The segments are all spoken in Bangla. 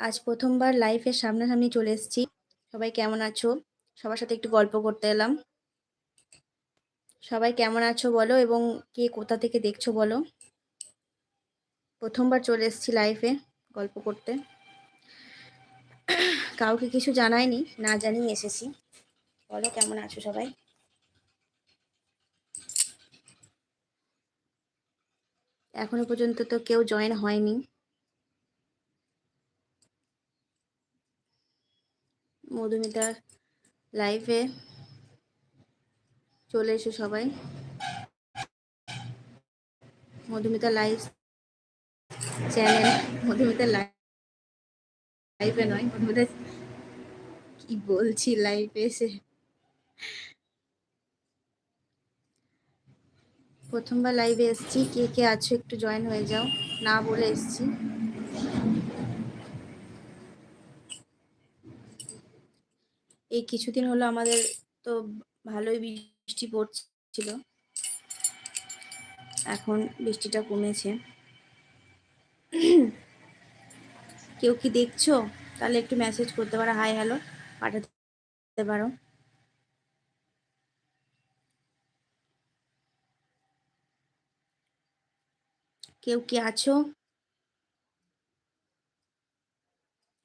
আজ প্রথমবার লাইফের সামনাসামনি চলে এসেছি। সবাই কেমন আছো? সবার সাথে একটু গল্প করতে এলাম। সবাই কেমন আছো বলো এবং কে কোথা থেকে দেখছ বলো? প্রথমবার চলে এসেছি লাইফে গল্প করতে। কাউকে কিছু জানাইনি, না জানিয়ে এসেছি। বলো কেমন আছো সবাই? এখনও পর্যন্ত তো কেউ জয়েন হয়নি। মধুমিতা লাইভে চলে এসো সবাই। মধুমিতা লাইভ চ্যানেল মধুমিতা লাইভে নয়, মধুমিতা কি বলছি লাইভে এসে। প্রথমবার লাইভে এসছি, কে কে আছো একটু জয়েন হয়ে যাও, না বলে এসছি। এই কিছুদিন হলো আমাদের তো ভালোই বৃষ্টি পড়ছিল। এখন বৃষ্টিটা কমেছে। কেউ কি দেখছ? তাহলে একটু মেসেজ করতে পারো। হাই হ্যালো পাঠাতে পারো। কেউ কি আছো?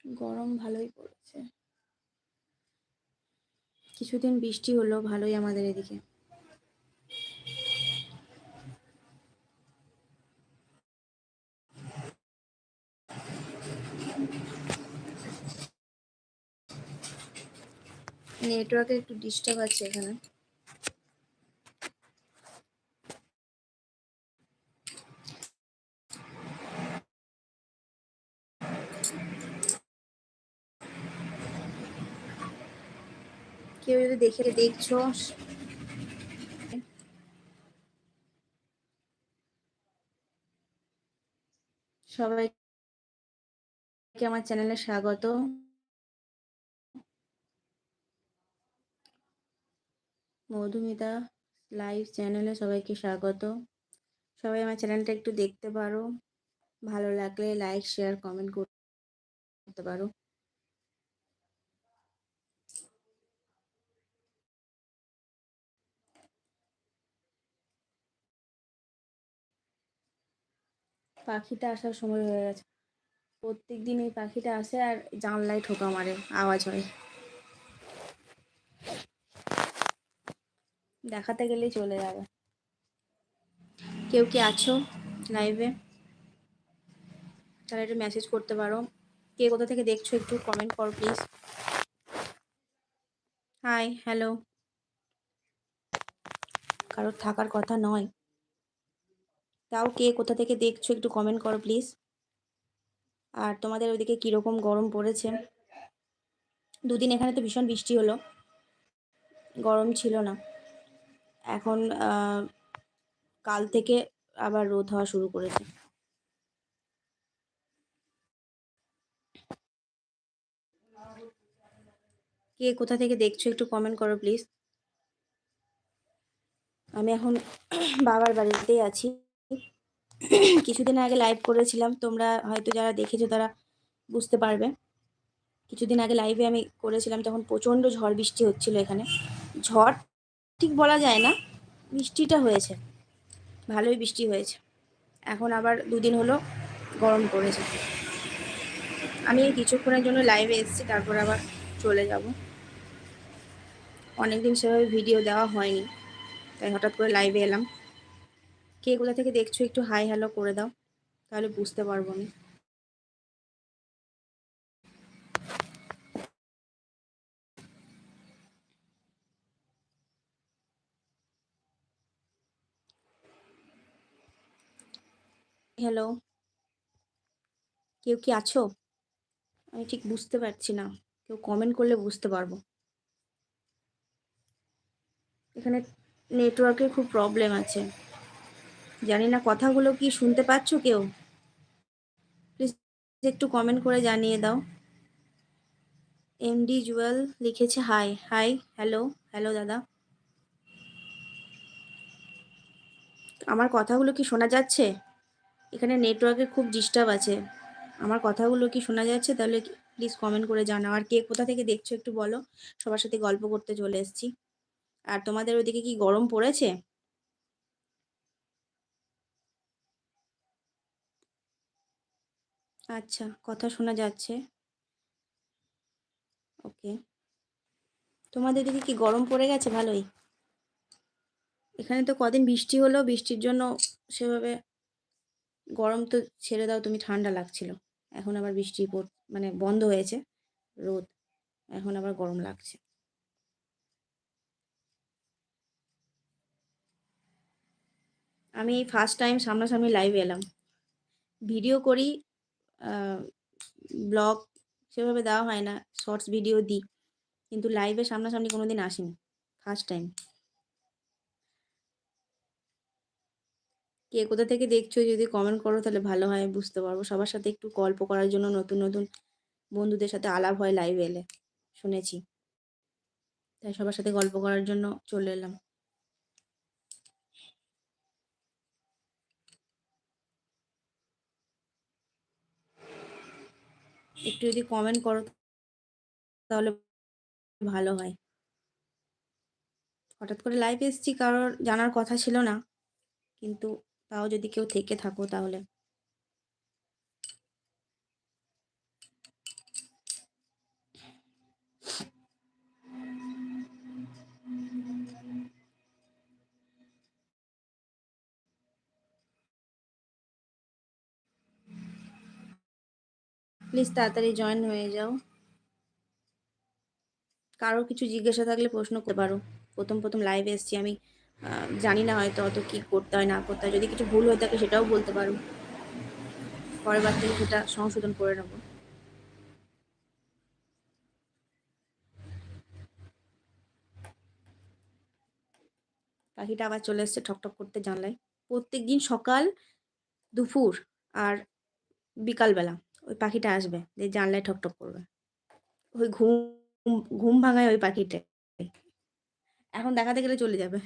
গরম ভালোই পড়েছে। কিছুদিন বৃষ্টি হলো ভালোই আমাদের এদিকে। নেটওয়ার্কের একটু ডিস্টার্ব আছে এখানে। কেউ যদি দেখে দেখছ, সবাইকে আমার চ্যানেলে স্বাগত। মধুমিতা লাইভ চ্যানেলে সবাইকে স্বাগত। সবাই আমার চ্যানেলটা একটু দেখতে পারো, ভালো লাগলে লাইক, শেয়ার, কমেন্ট করতে পারো। পাখিটা আসার সময় হয়ে গেছে। প্রত্যেক দিন এই পাখিটা আসে আর জানলায় ঠোকা মারে, আওয়াজ হয়। দেখাতে গেলেই চলে যাবে। কেউ কি আছো লাইভে তাহলে একটু মেসেজ করতে পারো। কে কোথা থেকে দেখছ একটু কমেন্ট করো প্লিজ হাই হ্যালো কারোর থাকার কথা নয়। তাও কে কোথা থেকে দেখছ একটু কমেন্ট করো প্লিজ আর তোমাদের ওইদিকে কীরকম গরম পড়েছে? দুদিন এখানে তো ভীষণ বৃষ্টি হলো। গরম ছিল না। এখন কাল থেকে আবার রোদ হওয়া শুরু করেছে। কে কোথা থেকে দেখছ একটু কমেন্ট করো প্লিজ আমি এখন বাবার বাড়িতেই আছি। কিছুদিন আগে লাইভ করেছিলাম। তোমরা হয়তো যারা দেখেছ তারা বুঝতে পারবে। কিছুদিন আগে লাইভে আমি করেছিলাম, তখন প্রচণ্ড ঝড় বৃষ্টি হচ্ছিল এখানে। ঝড় ঠিক বলা যায় না, বৃষ্টিটা হয়েছে। ভালোই বৃষ্টি হয়েছে। এখন আবার দুদিন হলো গরম পড়েছে। আমি কিছুক্ষণের জন্য লাইভে এসেছি, তারপর আবার চলে যাব। অনেকদিন সেভাবে ভিডিও দেওয়া হয়নি, তাই হঠাৎ করে লাইভে এলাম। কে কোথা থেকে দেখছ একটু হাই হ্যালো করে দাও, তাহলে বুঝতে পারব আমি। হ্যালো কেউ কি আছো? আমি ঠিক বুঝতে পারছি না, কেউ কমেন্ট করলে বুঝতে পারব। এখানে নেটওয়ার্কের খুব প্রবলেম আছে। জানি না কথাগুলো কি শুনতে পাচ্ছ কেউ? প্লিজ একটু কমেন্ট করে জানিয়ে দাও। এমডি জুয়েল লিখেছে হাই হাই হ্যালো হ্যালো দাদা। আমার কথাগুলো কি শোনা যাচ্ছে? এখানে নেটওয়ার্কের খুব ডিস্টার্ব আছে। আমার কথাগুলো কি শোনা যাচ্ছে? তাহলে প্লিজ কমেন্ট করে জানাও। আর কে, কোথা থেকে দেখছ একটু বলো। সবার সাথে গল্প করতে চলে এসেছি। আর তোমাদের ওদিকে কি গরম পড়েছে? আচ্ছা কথা শোনা যাচ্ছে। ওকে। তোমাদের দিকে কি গরম পড়ে গেছে? ভালোই। এখানে তো কদিন বৃষ্টি হলো, বৃষ্টির জন্য সেভাবে গরম তো ছেড়ে দাও, তুমি ঠান্ডা লাগছিল। এখন আবার বৃষ্টি মানে বন্ধ হয়েছে, রোদ। এখন আবার গরম লাগছে। আমি ফার্স্ট টাইম সামনাসামনি লাইভে এলাম। ভিডিও করি ব্লগ সেভাবে দেওয়া হয় না শর্টস ভিডিও দিই। কিন্তু লাইভে সামনাসামনি কোনো দিন আসিনি ফার্স্ট টাইম কে কোথা থেকে দেখছ যদি কমেন্ট করো তাহলে ভালো হয় বুঝতে পারব। সবার সাথে একটু গল্প করার জন্য নতুন নতুন বন্ধুদের সাথে আলাপ হয় লাইভে এলে, শুনেছি। তাই সবার সাথে গল্প করার জন্য চলে এলাম। একটু যদি কমেন্ট করো, তাহলে ভালো হয়। হঠাৎ করে লাইভ এসছি, কারোর জানার কথা ছিল না। কিন্তু তাও যদি কেউ থেকে থাকো তাহলে। প্লিজ তাড়াতাড়ি জয়েন হয়ে যাও। কারও কিছু জিজ্ঞাসা থাকলে প্রশ্ন করতে পারো। প্রথম প্রথম লাইভে এসেছি আমি। জানি না হয়তো অত কী করতে হয়, না করতে হয়। যদি কিছু ভুল হয়ে থাকে সেটাও বলতে পারো। পরের বার থেকে সেটা সংশোধন করে নেব। পাখিটা আবার চলে এসছে ঠকঠক করতে জানলায়। প্রত্যেক দিন সকাল, দুপুর আর বিকালবেলা। ওই পাখিটা আসবে, যে জানলায় ঠকঠক করবে। ওই ঘুম ঘুম ভাঙায় ওই পাখিটা। এখন দেখাতে গেলে চলে যাবে।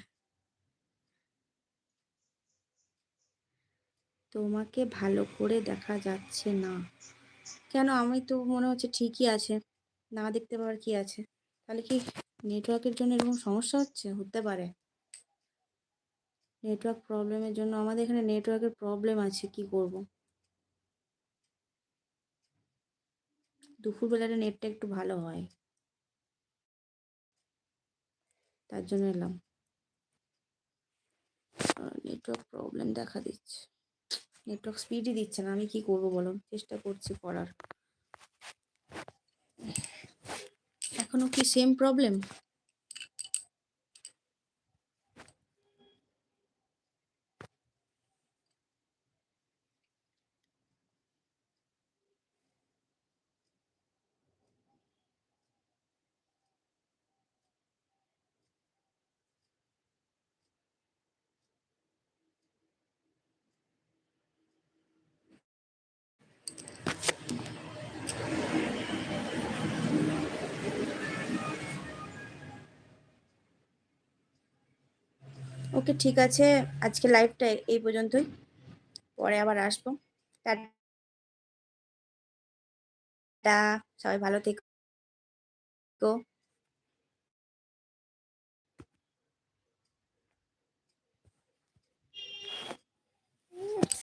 তোমাকে ভালো করে দেখা যাচ্ছে না। কেন? আমি তো মনে হচ্ছে ঠিকই আছে। না দেখতে পাওয়ার কি আছে? তাহলে কি নেটওয়ার্কের জন্য এরকম সমস্যা হচ্ছে? হতে পারে। নেটওয়ার্ক প্রবলেমের জন্য আমাদের এখানে নেটওয়ার্কের প্রবলেম আছে, কি করব? দুপুরবেলাটা নেটটা একটু ভালো হয়। তার জন্য এলাম। নেটওয়ার্ক প্রবলেম দেখা দিচ্ছে। নেটওয়ার্ক স্পিডই দিচ্ছে না। আমি কি করব বলো? চেষ্টা করছি করার। এখনও কি সেম প্রবলেম ওকে ঠিক আছে। আজকে লাইভটা এই পর্যন্তই। পরে আবার আসব। সবাই ভালো থেকো।